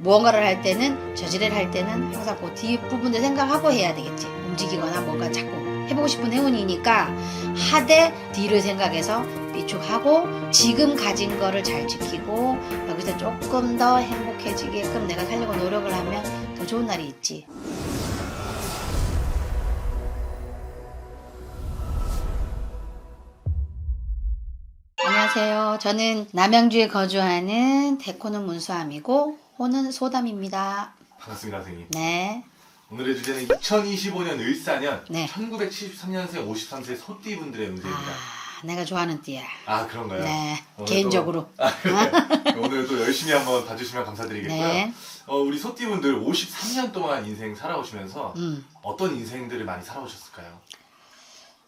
무언가를 할 때는 저지를 할 때는 항상 그 뒷부분도 생각하고 해야 되겠지. 움직이거나 뭔가 자꾸 해보고 싶은 행운이니까 하되 뒤를 생각해서 비축하고 지금 가진 거를 잘 지키고 여기서 조금 더 행복해지게끔 내가 살려고 노력을 하면 더 좋은 날이 있지. 안녕하세요. 저는 남양주에 거주하는 데코는 문수함이고 호는 소담입니다. 반갑습니다, 선생님. 네. 오늘의 주제는 2025년 을사년 네. 1973년생 53세 소띠 분들의 운세입니다. 아, 내가 좋아하는 띠야. 아, 그런가요? 네. 오늘 개인적으로. 또, 아, 네. 오늘 또 열심히 한번 봐주시면 감사드리겠고요. 네. 어, 우리 소띠 분들 53년 동안 인생 살아오시면서 음. 어떤 인생들을 많이 살아오셨을까요?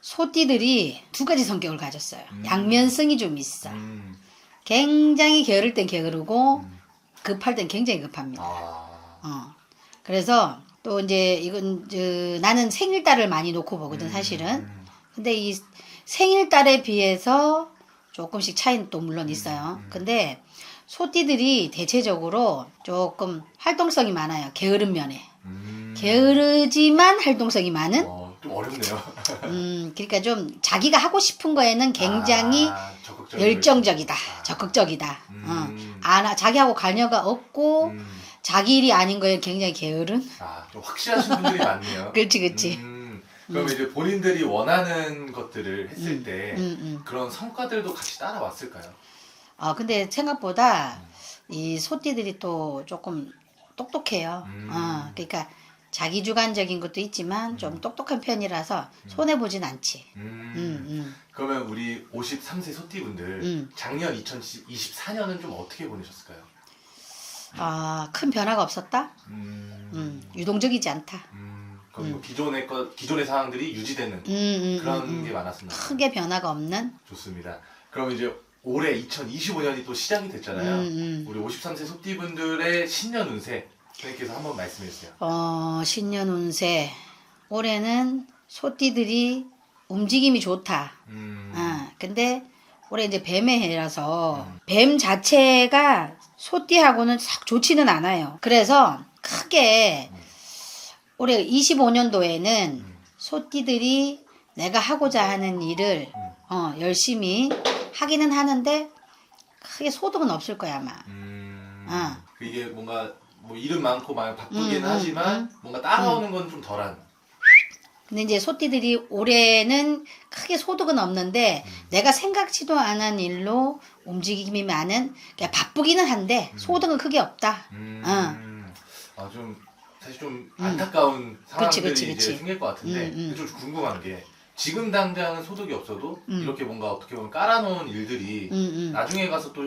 소띠들이 두 가지 성격을 가졌어요. 음. 양면성이 좀 있어. 음, 굉장히 게으를 땐 게으르고 음. 급할 땐 굉장히 급합니다. 아, 어. 그래서 또 이제 이건 저, 나는 생일달을 많이 놓고 보거든 음, 사실은. 음, 근데 이 생일달에 비해서 조금씩 차이는 또 물론 있어요. 음. 근데 소띠들이 대체적으로 조금 활동성이 많아요. 게으른 면에. 음. 게으르지만 활동성이 많은 어, 좀 어렵네요. 음, 그러니까 좀 자기가 하고 싶은 거에는 굉장히 아, 열정적이다, 아. 적극적이다. 적극적이다. 음. 어. 안, 자기하고 관여가 없고 음. 자기 일이 아닌 거에 굉장히 게으른. 아, 좀 확실하신 분들이 많네요. 그렇지, 그렇지. 음, 그럼 이제 본인들이 원하는 것들을 했을 때 음, 음. 그런 성과들도 같이 따라왔을까요? 어, 근데 생각보다 이 소띠들이 또 조금 똑똑해요. 음. 어, 그러니까 자기 주관적인 것도 있지만 좀 똑똑한 편이라서 손해 보진 않지. 음, 음, 음. 그러면 우리 53세 소띠분들 음. 작년 2024년은 좀 어떻게 보내셨을까요? 아, 큰 변화가 없었다. 음, 음, 유동적이지 않다. 음, 그럼 뭐 기존의 것 기존의 상황들이 유지되는 음, 음, 그런 음, 음. 게 많았습니다. 크게 변화가 없는. 좋습니다. 그럼 이제 올해 2025년이 또 시작이 됐잖아요. 음, 음. 우리 53세 소띠분들의 신년 운세 선생님께서 한번 말씀해 주세요. 어, 신년 운세. 올해는 소띠들이 움직임이 좋다. 음, 아, 근데 올해 이제 뱀의 해라서 음. 뱀 자체가 소띠하고는 썩 좋지는 않아요. 그래서 크게 올해 25년도에는 음. 소띠들이 내가 하고자 하는 일을 음. 어, 열심히 하기는 하는데 크게 소득은 없을 거야 아마. 음, 아. 그 이게 뭔가 뭐 일은 많고 많이 바쁘긴 음, 음, 하지만 뭔가 따라오는 건 좀 덜한. 근데 이제 소띠들이 올해는 크게 소득은 없는데 내가 생각지도 않은 일로 움직임이 많은 그러니까 바쁘기는 한데 소득은 크게 없다. 음, 어. 아, 좀 사실 좀 안타까운 상황들이 음. 그치, 그치, 이제 그치. 생길 것 같은데 음, 음. 좀 궁금한 게 지금 당장은 소득이 없어도 음. 이렇게 뭔가 어떻게 보면 깔아놓은 일들이 음, 음. 나중에 가서 또,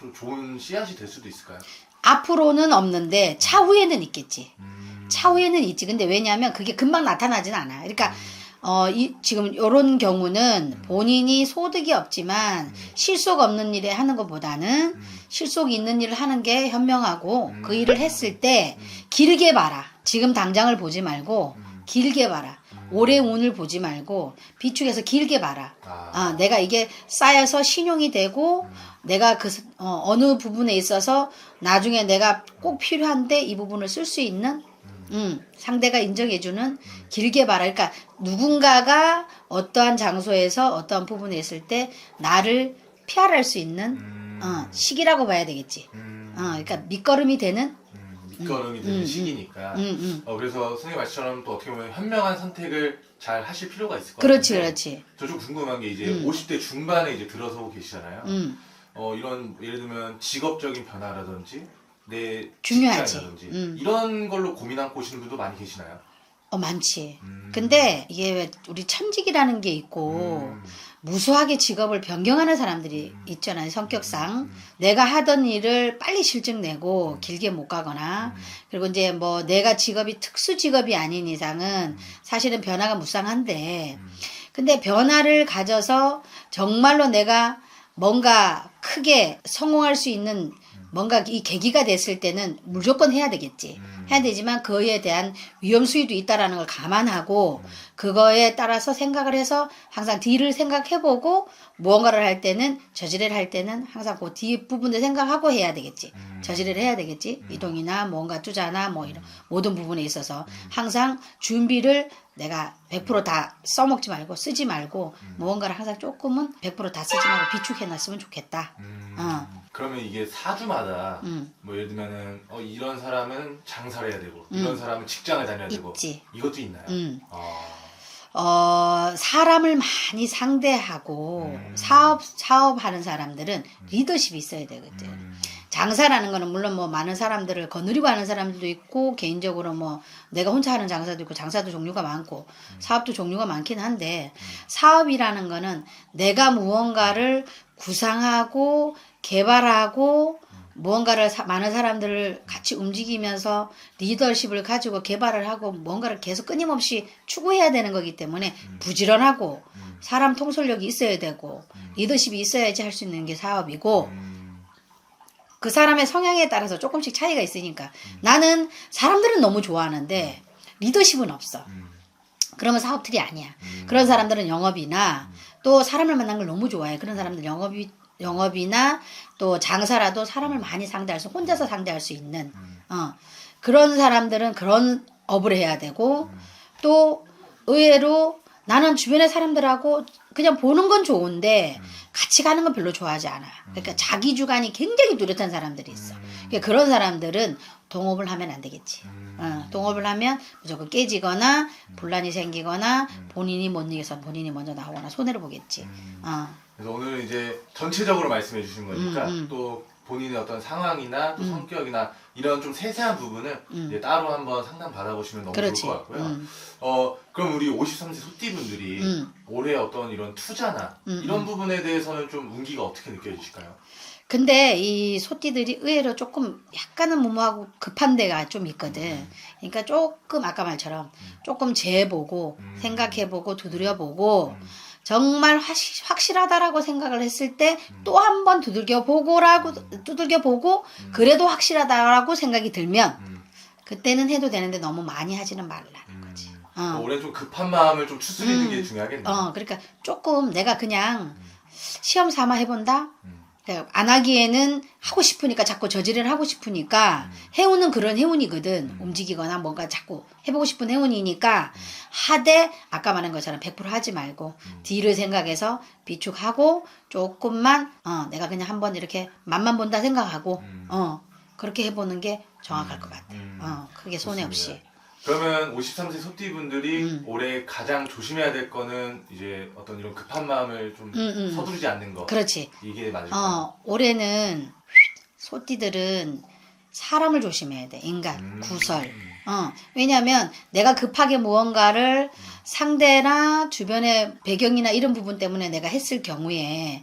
또 좋은 씨앗이 될 수도 있을까요? 앞으로는 없는데 차후에는 있겠지. 음, 차후에는 있지. 근데 왜냐하면 그게 금방 나타나진 않아. 그러니까 어, 이, 지금 이런 경우는 본인이 소득이 없지만 실속 없는 일에 하는 것보다는 음, 실속이 있는 일을 하는 게 현명하고 음. 그 일을 했을 때 음. 길게 봐라. 지금 당장을 보지 말고 음. 길게 봐라. 올해 운을 보지 말고 비축해서 길게 봐라. 아, 아, 내가 이게 쌓여서 신용이 되고 음. 내가 그 어, 느 부분에 있어서 나중에 내가 꼭 필요한데 이 부분을 쓸 수 있는 음, 상대가 인정해주는 길게 봐라. 그러니까 누군가가 어떠한 장소에서 어떠한 부분에 있을 때 나를 피할할 수 있는 음, 어, 시기라고 봐야 되겠지. 음, 어, 그러니까 밑거름이 되는 음, 밑거름이 되는 음, 음. 시기니까 음, 음. 어, 그래서 선생님 말씀처럼 또 어떻게 보면 현명한 선택을 잘 하실 필요가 있을 것 그렇지, 같은데 그렇지. 저 좀 궁금한 게 이제 음. 50대 중반에 이제 들어서고 계시잖아요. 음, 어, 이런 예를 들면 직업적인 변화라든지 내 중요하지. 직장이라든지 음. 이런 걸로 고민 안고 오시는 분도 많이 계시나요? 어, 많지. 음. 근데 이게 왜 우리 천직이라는 게 있고 음. 무수하게 직업을 변경하는 사람들이 있잖아요 성격상 음. 내가 하던 일을 빨리 실증 내고 길게 못 가거나 음. 그리고 이제 뭐 내가 직업이 특수 직업이 아닌 이상은 사실은 변화가 무쌍한데 음. 근데 변화를 가져서 정말로 내가 뭔가 크게 성공할 수 있는 뭔가 이 계기가 됐을 때는 무조건 해야 되겠지. 음. 해야 되지만 그에 대한 위험 수위도 있다라는 걸 감안하고 그거에 따라서 생각을 해서 항상 뒤를 생각해보고 무언가를 할 때는 저지를 할 때는 항상 그뒤 부분을 생각하고 해야 되겠지. 음. 저지를 해야 되겠지. 이동이나 뭔가 투자나 뭐 이런 모든 부분에 있어서 항상 준비를 내가 100%다 써먹지 말고 쓰지 말고 무언가를 항상 조금은 100%다 쓰지 말고 비축해놨으면 좋겠다. 음. 어. 그러면 이게 사주마다 음. 뭐 예를 들면은 어, 이런 사람은 장사 를 해야 되고 음. 이런 사람은 직장을 다녀야 되고 있지. 이것도 있나요? 음. 어. 어, 사람을 많이 상대하고 음. 사업, 사업하는 사람들은 리더십이 있어야 되거든. 음. 장사라는 거는 물론 뭐 많은 사람들을 거느리고 하는 사람들도 있고 개인적으로 뭐 내가 혼자 하는 장사도 있고 장사도 종류가 많고 사업도 종류가 많긴 한데 사업이라는 거는 내가 무언가를 구상하고 개발하고 무언가를 사- 많은 사람들을 같이 움직이면서 리더십을 가지고 개발을 하고 뭔가를 계속 끊임없이 추구해야 되는 거기 때문에 부지런하고 사람 통솔력이 있어야 되고 리더십이 있어야지 할 수 있는 게 사업이고 음. 그 사람의 성향에 따라서 조금씩 차이가 있으니까 나는 사람들은 너무 좋아하는데 리더십은 없어. 음. 그러면 사업들이 아니야. 그런 사람들은 영업이나 또 사람을 만난 걸 너무 좋아해. 그런 사람들 영업이 영업이나 또 장사라도 사람을 많이 상대할 수 혼자서 상대할 수 있는 어 그런 사람들은 그런 업을 해야 되고 또 의외로 나는 주변의 사람들하고 그냥 보는 건 좋은데 같이 가는 건 별로 좋아하지 않아. 그러니까 자기 주관이 굉장히 뚜렷한 사람들이 있어. 그러니까 그런 사람들은 동업을 하면 안 되겠지. 어, 동업을 하면 무조건 깨지거나 분란이 생기거나 본인이 못 이겨서 본인이 먼저 나오거나 손해를 보겠지. 어. 그래서 오늘 이제 전체적으로 말씀해 주신 거니까 음, 음. 또 본인의 어떤 상황이나 또 성격이나 이런 좀 세세한 부분을 이제 따로 한번 상담 받아보시면 너무 음. 그렇지. 좋을 것 같고요. 음. 어 그럼 우리 53세 소띠분들이 음. 올해 어떤 이런 투자나 음, 이런 부분에 대해서는 좀 운기가 어떻게 느껴지실까요? 근데 이 소띠들이 의외로 조금 약간은 무모하고 급한 데가 좀 있거든. 그러니까 조금 아까 말처럼 조금 재보고 음. 생각해보고 두드려보고 정말 확시, 확실하다라고 생각을 했을 때 또 한 번 두들겨 보고라고 두들겨 보고 그래도 확실하다라고 생각이 들면 음. 그때는 해도 되는데 너무 많이 하지는 말라는 거지. 어. 올해 좀 급한 마음을 좀 추스리는 음. 게 중요하겠네요. 어, 그러니까 조금 내가 그냥 시험 삼아 해본다? 음. 안 하기에는 하고 싶으니까 자꾸 저지를 하고 싶으니까 해운은 그런 해운이거든. 움직이거나 뭔가 자꾸 해보고 싶은 해운이니까 하되 아까 말한 것처럼 100% 하지 말고 뒤를 생각해서 비축하고 조금만 어, 내가 그냥 한번 이렇게 맛만 본다 생각하고 어, 그렇게 해보는 게 정확할 것 같아. 음. 어, 크게 손해 없이. 그러면 53세 소띠분들이 음. 올해 가장 조심해야 될 거는 이제 어떤 이런 급한 마음을 좀 음, 음. 서두르지 않는 거. 그렇지. 이게 맞을까요? 어, 올해는 소띠들은 사람을 조심해야 돼. 인간, 음. 구설. 어, 왜냐면 내가 급하게 무언가를 상대나 주변의 배경이나 이런 부분 때문에 내가 했을 경우에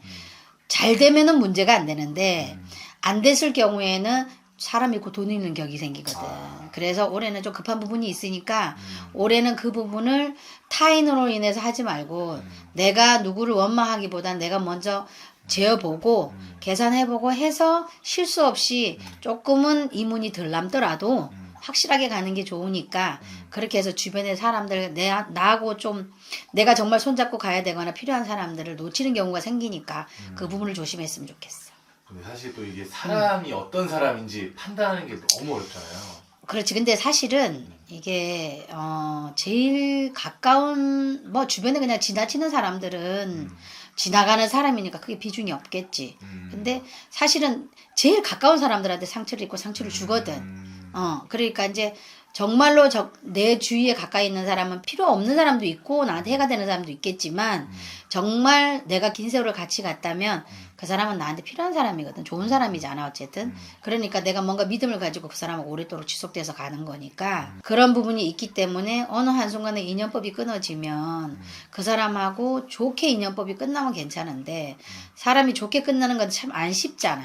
잘 되면은 문제가 안 되는데 안 됐을 경우에는 사람 잃고 돈 잃는 격이 생기거든. 아. 그래서 올해는 좀 급한 부분이 있으니까 올해는 그 부분을 타인으로 인해서 하지 말고 내가 누구를 원망하기보단 내가 먼저 재어보고 계산해보고 해서 실수 없이 조금은 이문이 덜 남더라도 확실하게 가는 게 좋으니까 그렇게 해서 주변의 사람들 내 나하고 좀 내가 정말 손잡고 가야 되거나 필요한 사람들을 놓치는 경우가 생기니까 그 부분을 조심했으면 좋겠어. 근데 사실 또 이게 사람이 음. 어떤 사람인지 판단하는 게 너무 어렵잖아요. 그렇지. 근데 사실은 이게 어 제일 가까운 뭐 주변에 그냥 지나치는 사람들은 지나가는 사람이니까 그게 비중이 없겠지. 음. 근데 사실은 제일 가까운 사람들한테 상처를 입고 상처를 주거든. 음. 어, 그러니까 이제 정말로 저, 내 주위에 가까이 있는 사람은 필요 없는 사람도 있고 나한테 해가 되는 사람도 있겠지만 정말 내가 긴 세월을 같이 갔다면 그 사람은 나한테 필요한 사람이거든. 좋은 사람이잖아, 어쨌든. 그러니까 내가 뭔가 믿음을 가지고 그 사람하고 오랫도록 지속돼서 가는 거니까 그런 부분이 있기 때문에 어느 한순간에 인연법이 끊어지면 그 사람하고 좋게 인연법이 끝나면 괜찮은데 사람이 좋게 끝나는 건 참 안 쉽잖아.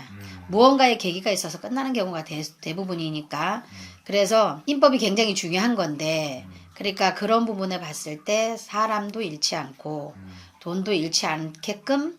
음. 무언가의 계기가 있어서 끝나는 경우가 대, 대부분이니까 그래서 인법이 굉장히 중요한 건데 그러니까 그런 부분에 봤을 때 사람도 잃지 않고 돈도 잃지 않게끔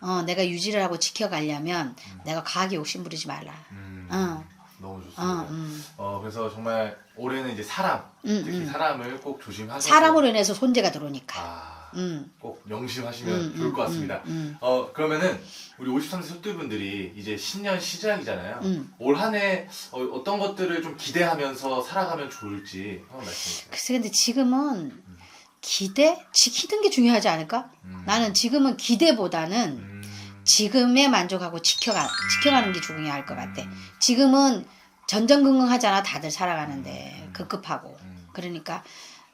어, 내가 유지를 하고 지켜가려면 내가 과하게 욕심 부리지 말라. 음, 어. 너무 어, 좋습니다. 음. 어, 그래서 정말 올해는 이제 사람, 음, 특히 음. 사람을 꼭 조심하셔서 사람으로 인해서 손재가 들어오니까. 아, 음. 꼭 명심하시면 음, 좋을 것 음, 같습니다. 음, 음. 어, 그러면은 우리 53세 소띠분들이 이제 신년 시작이잖아요. 음. 올 한해 어, 떤 것들을 좀 기대하면서 살아가면 좋을지 한번 말씀해 주세요. 글쎄 근데 지금은 기대? 지키는 게 중요하지 않을까? 음. 나는 지금은 기대보다는 음. 지금에 만족하고 지켜가, 지켜가는 게 중요할 것 같아. 음. 지금은 전전긍긍하잖아 다들 살아가는데 음. 급급하고 음. 그러니까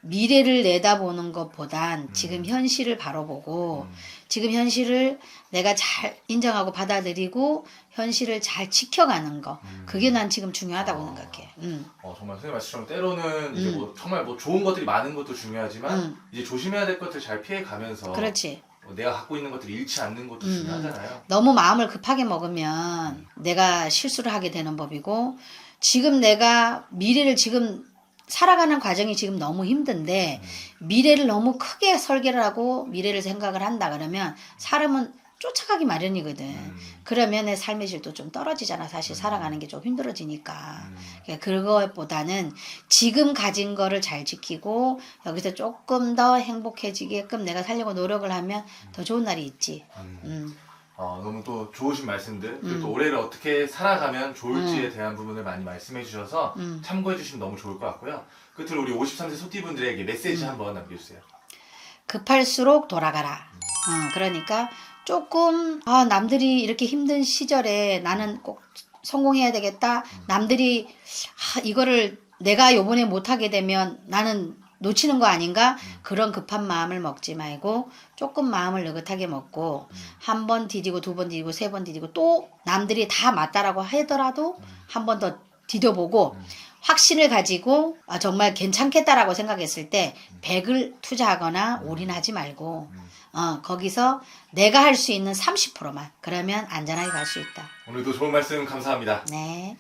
미래를 내다보는 것보단 지금 현실을 바로 보고 음. 지금 현실을 내가 잘 인정하고 받아들이고 현실을 잘 지켜가는 거 음. 그게 난 지금 중요하다고 아. 생각해. 음. 어, 정말 선생님 말씀처럼 때로는 이제 음. 뭐 정말 뭐 좋은 것들이 많은 것도 중요하지만 음. 이제 조심해야 될 것들 잘 피해 가면서 그렇지. 내가 갖고 있는 것들을 잃지 않는 것도 음, 중요하잖아요. 너무 마음을 급하게 먹으면 내가 실수를 하게 되는 법이고 지금 내가 미래를 지금 살아가는 과정이 지금 너무 힘든데 미래를 너무 크게 설계를 하고 미래를 생각을 한다 그러면 사람은 쫓아가기 마련이거든. 음. 그러면 내 삶의 질도 좀 떨어지잖아. 사실 살아가는 게 좀 힘들어지니까. 음. 그러니까 그것보다는 지금 가진 거를 잘 지키고 여기서 조금 더 행복해지게끔 내가 살려고 노력을 하면 더 좋은 날이 있지. 음. 음. 어, 너무 또 좋으신 말씀들 그리고 음. 또 올해를 어떻게 살아가면 좋을지에 대한 부분을 많이 말씀해 주셔서 음. 참고해 주시면 너무 좋을 것 같고요. 끝으로 우리 53세 소띠분들에게 음. 메시지 한번 남겨주세요. 급할수록 돌아가라. 어, 그러니까 조금 아, 남들이 이렇게 힘든 시절에 나는 꼭 성공해야 되겠다. 남들이 아, 이거를 내가 요번에 못하게 되면 나는 놓치는 거 아닌가? 그런 급한 마음을 먹지 말고 조금 마음을 느긋하게 먹고 한 번 디디고 두 번 디디고 세 번 디디고 또 남들이 다 맞다라고 하더라도 한 번 더 디뎌보고 확신을 가지고 아, 정말 괜찮겠다라고 생각했을 때 100을 투자하거나 올인하지 말고 어, 거기서 내가 할 수 있는 30%만 그러면 안전하게 갈 수 있다. 오늘도 좋은 말씀 감사합니다. 네.